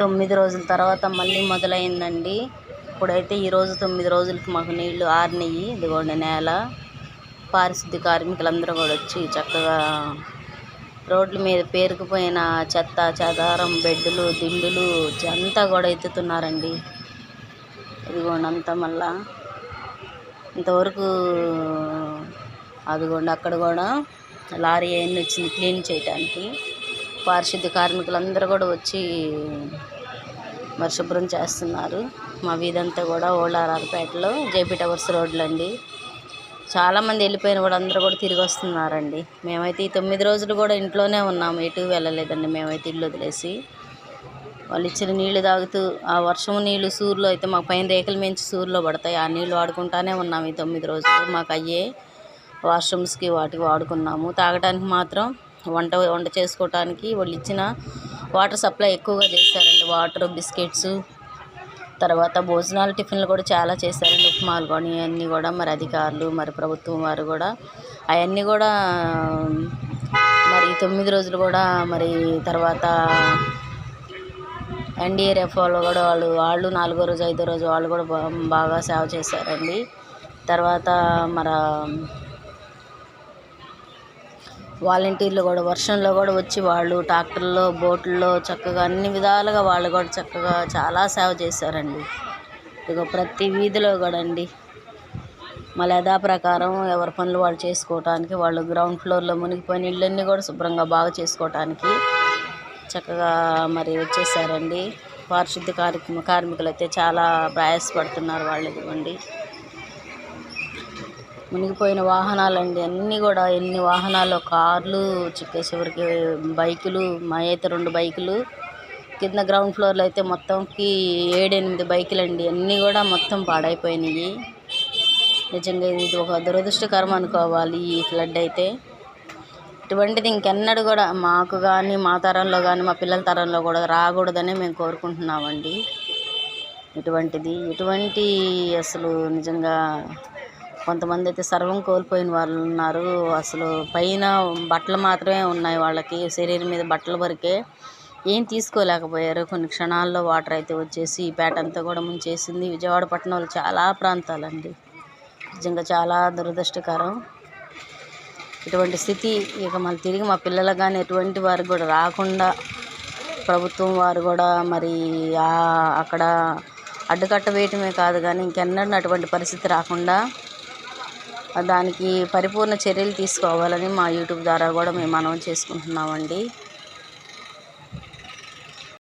తొమ్మిది రోజుల తర్వాత మళ్ళీ మొదలైందండి. ఇప్పుడైతే ఈరోజు తొమ్మిది రోజులకి మాకు నీళ్ళు ఆరినాయి. ఇదిగోండి నేల. పారిశుద్ధ్య కార్మికులందరూ కూడా వచ్చి చక్కగా రోడ్ల మీద పేరుకుపోయిన చెత్త చెదారం బెడ్లు దిండులు అంతా కూడా ఎత్తుతున్నారండి. ఇదిగోండి అంతా మళ్ళా. ఇంతవరకు అదిగోండి అక్కడ కూడా లారీ అవన్నీ వచ్చింది క్లీన్ చేయటానికి. పారిశుద్ధ్య కార్మికులందరూ కూడా వచ్చి మరి శుభ్రం చేస్తున్నారు. మా వీధంతా కూడా ఓళ్ళారావుపేటలో జేపీ టవర్స్ రోడ్లు అండి చాలామంది వెళ్ళిపోయిన కూడా అందరూ కూడా తిరిగి వస్తున్నారండి. మేమైతే ఈ తొమ్మిది రోజులు కూడా ఇంట్లోనే ఉన్నాము. ఎటు వెళ్ళలేదండి. మేమైతే ఇల్లు వదిలేసి వాళ్ళు ఇచ్చిన నీళ్ళు తాగుతూ ఆ వర్షం నీళ్ళు సూర్లో అయితే మాకు పైన రేకుల మించి సూర్లో పడతాయి. ఆ నీళ్ళు వాడుకుంటానే ఉన్నాము ఈ తొమ్మిది రోజులు. మాకు అయ్యే వాష్రూమ్స్కి వాటికి వాడుకున్నాము. తాగడానికి మాత్రం వంట వంట చేసుకోవటానికి వాళ్ళు ఇచ్చిన వాటర్ సప్లై ఎక్కువగా చేశారండి. వాటర్ బిస్కెట్స్ తర్వాత భోజనాలు టిఫిన్లు కూడా చాలా చేశారండి. ఉప్మాలు కానీ అన్నీ కూడా మరి అధికారులు మరి ప్రభుత్వం వారు కూడా. అవన్నీ కూడా మరి తొమ్మిది రోజులు కూడా మరి తర్వాత ఎన్డీఏఎఫ్ వాళ్ళు కూడా వాళ్ళు వాళ్ళు నాలుగో రోజు ఐదో రోజు వాళ్ళు కూడా బాగా సేవ చేశారండి. తర్వాత మన వాలంటీర్లు కూడా వర్షంలో కూడా వచ్చి వాళ్ళు ట్రాక్టర్లో బోట్లలో చక్కగా అన్ని విధాలుగా వాళ్ళు కూడా చక్కగా చాలా సేవ చేశారండి. ఇక ప్రతి వీధిలో కూడా అండి. మళ్ళీ యథా ప్రకారం ఎవరి పనులు వాళ్ళు చేసుకోవటానికి వాళ్ళు గ్రౌండ్ ఫ్లోర్లో మునిగిపోయిన ఇళ్ళన్నీ కూడా శుభ్రంగా బాగా చేసుకోవటానికి చక్కగా మరి వచ్చేసారండి. పారిశుద్ధ్య కార్యక్రమ కార్మికులు అయితే చాలా ప్రయాసపడుతున్నారు వాళ్ళు ఇదిగోండి. మునిగిపోయిన వాహనాలండి. అన్నీ కూడా ఎన్ని వాహనాలు కార్లు చిక్కేసేవరికి చివరికి బైకులు మా అయితే రెండు బైకులు. కింద గ్రౌండ్ ఫ్లోర్లో అయితే మొత్తంకి ఏడెనిమిది బైకులు అండి అన్నీ కూడా మొత్తం పాడైపోయినాయి. నిజంగా ఇది ఒక దురదృష్టకరం అనుకోవాలి ఈ ఫ్లడ్ అయితే. ఇటువంటిది ఇంకెన్నడూ కూడా మాకు కానీ మా తరంలో కానీ మా పిల్లల తరంలో కూడా రాకూడదని మేము కోరుకుంటున్నామండి. ఇటువంటిది ఇటువంటి అసలు నిజంగా కొంతమంది అయితే సర్వం కోల్పోయిన వాళ్ళు ఉన్నారు. అసలు పైన బట్టలు మాత్రమే ఉన్నాయి వాళ్ళకి. శరీరం మీద బట్టల వరకే ఏం తీసుకోలేకపోయారు. కొన్ని క్షణాల్లో వాటర్ అయితే వచ్చేసి ఈ పేట అంతా కూడా ముంచేసింది. విజయవాడ పట్టణంలో చాలా ప్రాంతాలండి. నిజంగా చాలా దురదృష్టకరం. ఇటువంటి స్థితి ఇక మళ్ళీ తిరిగి మా పిల్లలకు కానీ ఎటువంటి వారికి కూడా రాకుండా ప్రభుత్వం వారు కూడా మరి అక్కడ అడ్డుకట్ట వేయటమే కాదు కానీ ఇంకెన్నడూ అటువంటి పరిస్థితి రాకుండా దానికి పరిపూర్ణ చర్యలు తీసుకోవాలని మా యూట్యూబ్ ద్వారా కూడా మేము మనవి చేసుకుంటున్నామండి.